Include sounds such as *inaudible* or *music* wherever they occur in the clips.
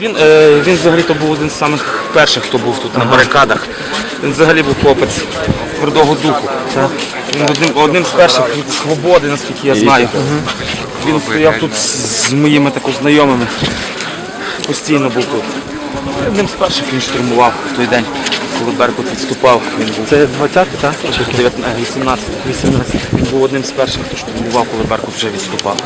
Він, е, він взагалі-то був один з самих перших, хто був тут на барикадах. Він взагалі був хлопець твердого духу. Він одним, одним з перших від свободи, наскільки я знаю. Він стояв тут з моїми також знайомими. Постійно був тут. Одним з перших він штурмував в той день, коли Беркут відступав. Він був Це 20 так? 19, 18. 18. Він був одним з перших, хто штурмував, коли Беркут вже відступав.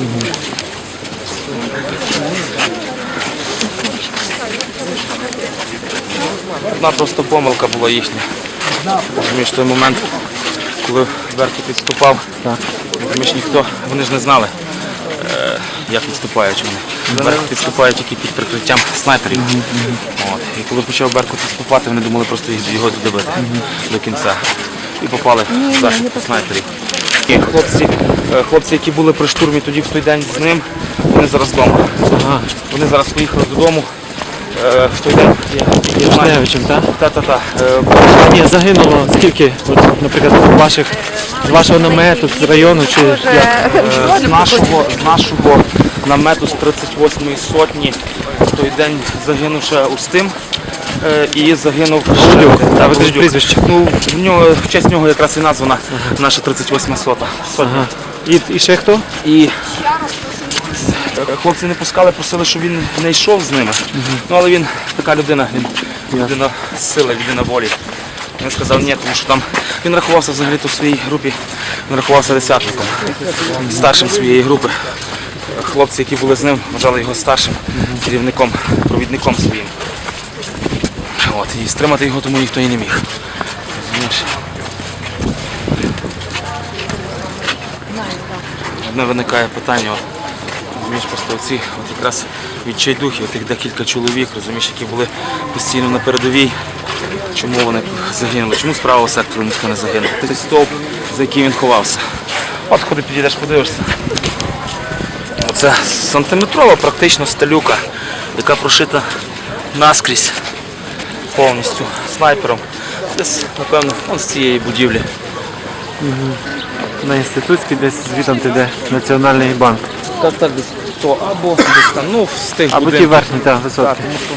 Одна просто помилка була їхня. Розумієш, той момент, коли Беркут відступав, розумієш, ніхто, вони ж не знали, е, як відступають вони. Беркут відступає тільки під прикриттям снайперів. От. І коли почав Беркут відступати, вони думали просто його добити до кінця. І попали в захід снайперів. І хлопці, е, хлопці, які були при штурмі тоді в той день з ним, вони зараз вдома. Вони зараз поїхали додому. Е, В той день я, я знаю. Шневичем, так? Та-та-та. Е, Ні, загинуло скільки, от, наприклад, ваших, з вашого намету, з району чи як? Е, З нашого, з нашого намету з 38-ї сотні в той день загинув ще Устим е, і загинув Голюк. А ви кажіть прізвище? Ну, в нього, в честь нього якраз і названа наша 38 сота. сотня. Ага. І, і ще хто? І е, хлопці не пускали, просили, щоб він не йшов з ними. Ну, але він така людина, він людина сили, людина волі. Він сказав ні, тому що там він рахувався взагалі в своїй групі, він рахувався десятником, старшим своєї групи. Хлопці, які були з ним, вважали його старшим керівником, провідником своїм. От, і стримати його тому ніхто і не міг. Розумієш? Одне виникає питання, от, розумієш, просто оці от якраз відчайдухи, тих декілька чоловік, розумієш, які були постійно на передовій. Чому вони загинули? Чому з правого сектору ніхто не загинув? Той стовп, за який він ховався. От куди підійдеш, подивишся. Оце сантиметрова практично сталюка, яка прошита наскрізь повністю снайпером. Десь, напевно, з цієї будівлі. На інститутській десь звітом ти де Національний банк. Так, так, десь то або десь там, ну, з тих Або ті будинків. верхні, так, Так, тому що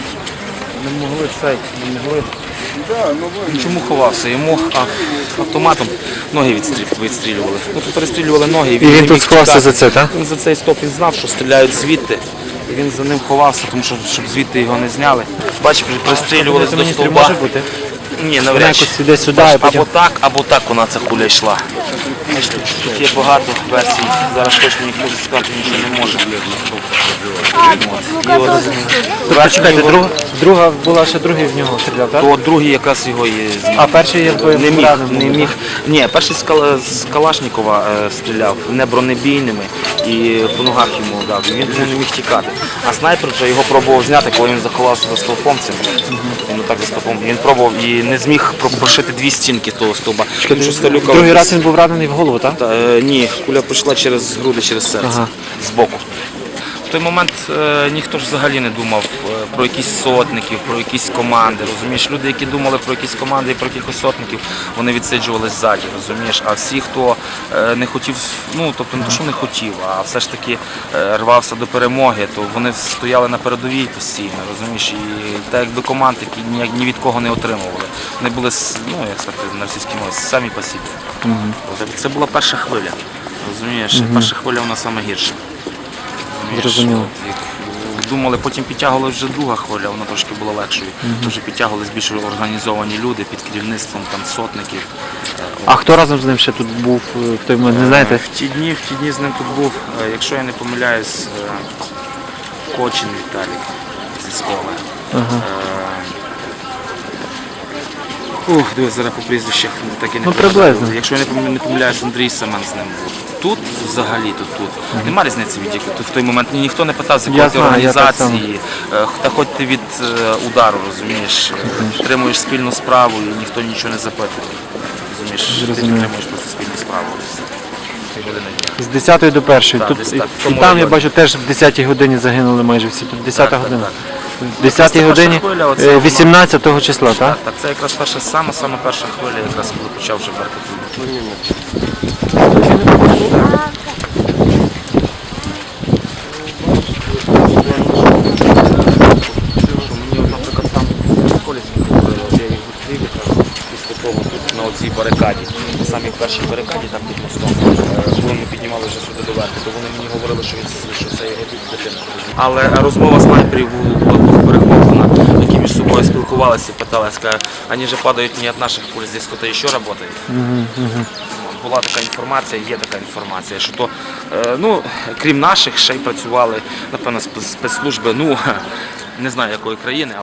не могли цей, не могли. Він Чому ховався? Йому а, автоматом ноги відстрі- відстрілювали. Ну, тут перестрілювали ноги. І він не тут міг сховався тікати. за це, так? Він за цей стоп він знав, що стріляють звідти. І він за ним ховався, тому що щоб звідти його не зняли. Бачиш, перестрілювали до стовба. бути. Ні, навряд чи. якось іде сюди, потім- Або так, або так вона ця куля йшла. Тут, є багато версій. Зараз точно ніхто сказати нічого не може. І от Тобто, чекайте, друга, друга була ще другий в нього стріляв, так? То другий якраз його і зняв. А перший якби Не міг, не міг. Ні, перший з, Кала- з Калашникова е, стріляв, не бронебійними і по ногах йому дав. Він вже не міг тікати. А снайпер вже його пробував зняти, коли він заховався за стовпом цим. Отак за стопом. Він пробував і не зміг про- прошити дві стінки того стовба. Тому що Сталюка Другий раз він був ранений в голову, так? Та, е, ні, куля пройшла через груди, через серце, Ага. збоку. В той момент е, ніхто ж взагалі не думав е, про якісь сотників, про якісь команди. Розумієш, люди, які думали про якісь команди і про якихось сотників, вони відсиджувались ззаді, розумієш. А всі, хто е, не хотів, ну тобто не то, що не хотів, а все ж таки рвався до перемоги, то вони стояли на передовій постійно, розумієш, і так якби команд, які ніяк ні від кого не отримували. Вони були ну як сказати на російській мові, самі по собі. От, Це була перша хвиля. Розумієш, перша хвиля вона саме гірша. Розумієш, Зрозуміло. Думали, потім підтягували вже друга хвиля, вона трошки була легшою. Вже підтягувалися більш організовані люди під керівництвом там сотників. Е, А хто разом з ним ще тут був е, в той момент, не знаєте? В ті дні, в ті дні з ним тут був, е, якщо я не помиляюсь, е, Кочин Віталій зі. Ага. Ух, дивись, зараз по прізвищах так і не Ну, приблизно. Якщо я не пом- не помиляюсь, Андрій Семен з ним був. Тут взагалі тут тут. Нема різниці від якої. Тут в той момент ні- ніхто не питав, з якої ти знаю, я так організації. Е, Та хоч ти від е, удару, розумієш, е, отримуєш спільну справу і ніхто нічого не запитує. Розумієш, ти Зрозумів. просто спільну справу. Ти. З 10 до 1. Так, Тут, десь і, так. і Тому там я бачу теж в 10 годині загинули майже всі. Тут 10 Так, година. так, 10-й годині 18 е, числа, так? Так, це якраз перша сама, сама перша хвиля, якраз коли почав вже верти. Ну, на оцій барикаді, на самій першій барикаді, там під мостом піднімали вже сюди до то вони мені говорили, що, він- що це його дитина. Але розмова снайперів була перехоплена, які між собою спілкувалися, питали, сказали, вони же падають не від наших пуль, здесь хтось ще працює. Була така інформація, є така інформація, що то, е, ну, крім наших, ще й працювали, напевно, спецслужби, ну, *laughs* не знаю якої країни.